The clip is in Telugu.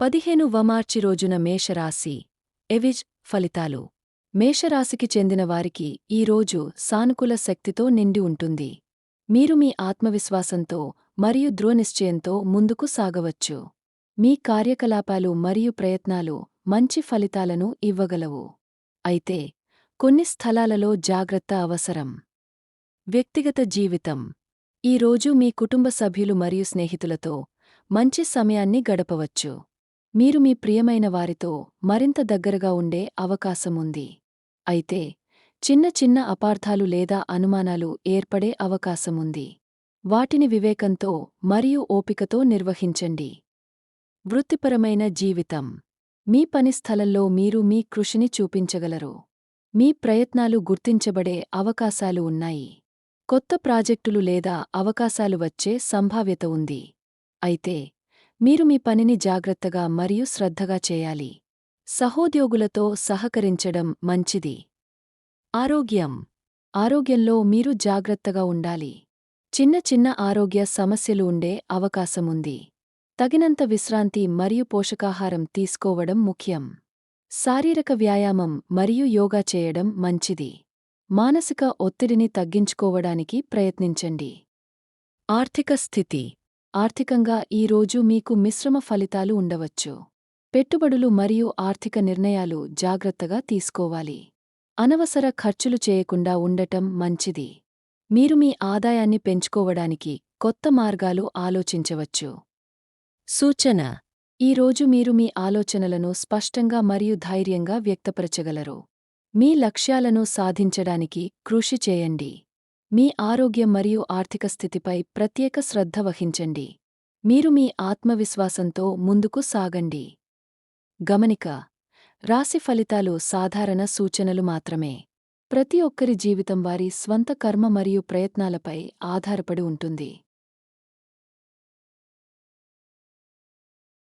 పదిహేను వమార్చి రోజున మేషరాశి ఎవిజ్ ఫలితాలు. మేషరాశికి చెందిన వారికి ఈ రోజు సానుకూల శక్తితో నిండి ఉంటుంది. మీరు మీ ఆత్మవిశ్వాసంతో మరియు దృఢనిశ్చయంతో ముందుకు సాగవచ్చు. మీ కార్యకలాపాలు మరియు ప్రయత్నాలు మంచి ఫలితాలను ఇవ్వగలవు. అయితే కొన్ని స్థలాలలో జాగ్రత్త అవసరం. వ్యక్తిగత జీవితం. ఈ రోజు మీ కుటుంబ సభ్యులు మరియు స్నేహితులతో మంచి సమయాన్ని గడపవచ్చు. మీరు మీ ప్రియమైన వారితో మరింత దగ్గరగా ఉండే అవకాశముంది. అయితే చిన్న చిన్న అపార్థాలు లేదా అనుమానాలు ఏర్పడే అవకాశముంది. వాటిని వివేకంతో మరియు ఓపికతో నిర్వహించండి. వృత్తిపరమైన జీవితం. మీ పని స్థలంలో మీరు మీ కృషిని చూపించగలరు. మీ ప్రయత్నాలు గుర్తించబడే అవకాశాలు ఉన్నాయి. కొత్త ప్రాజెక్టులు లేదా అవకాశాలు వచ్చే సంభావ్యత ఉంది. అయితే మీరు మీ పనిని జాగ్రత్తగా మరియు శ్రద్ధగా చేయాలి. సహోద్యోగులతో సహకరించడం మంచిది. ఆరోగ్యం. ఆరోగ్యంలో మీరు జాగ్రత్తగా ఉండాలి. చిన్న చిన్న ఆరోగ్య సమస్యలు ఉండే అవకాశముంది. తగినంత విశ్రాంతి మరియు పోషకాహారం తీసుకోవడం ముఖ్యం. శారీరక వ్యాయామం మరియు యోగా చేయడం మంచిది. మానసిక ఒత్తిడిని తగ్గించుకోవడానికి ప్రయత్నించండి. ఆర్థిక స్థితి. ఆర్థికంగా ఈ రోజు మీకు మిశ్రమ ఫలితాలు ఉండవచ్చు. పెట్టుబడులు మరియు ఆర్థిక నిర్ణయాలు జాగ్రత్తగా తీసుకోవాలి. అనవసర ఖర్చులు చేయకుండా ఉండటం మంచిది. మీరు మీ ఆదాయాన్ని పెంచుకోవడానికి కొత్త మార్గాలు ఆలోచించవచ్చు. సూచన. ఈ రోజు మీరు మీ ఆలోచనలను స్పష్టంగా మరియు ధైర్యంగా వ్యక్తపరచగలరు. మీ లక్ష్యాలను సాధించడానికి కృషి చేయండి. మీ ఆరోగ్యం మరియు ఆర్థిక స్థితిపై ప్రత్యేక శ్రద్ధ వహించండి. మీరు మీ ఆత్మవిశ్వాసంతో ముందుకు సాగండి. గమనిక రాశి ఫలితాలు సాధారణ సూచనలు మాత్రమే. ప్రతి ఒక్కరి జీవితం వారి స్వంత కర్మ మరియు ప్రయత్నాలపై ఆధారపడి ఉంటుంది.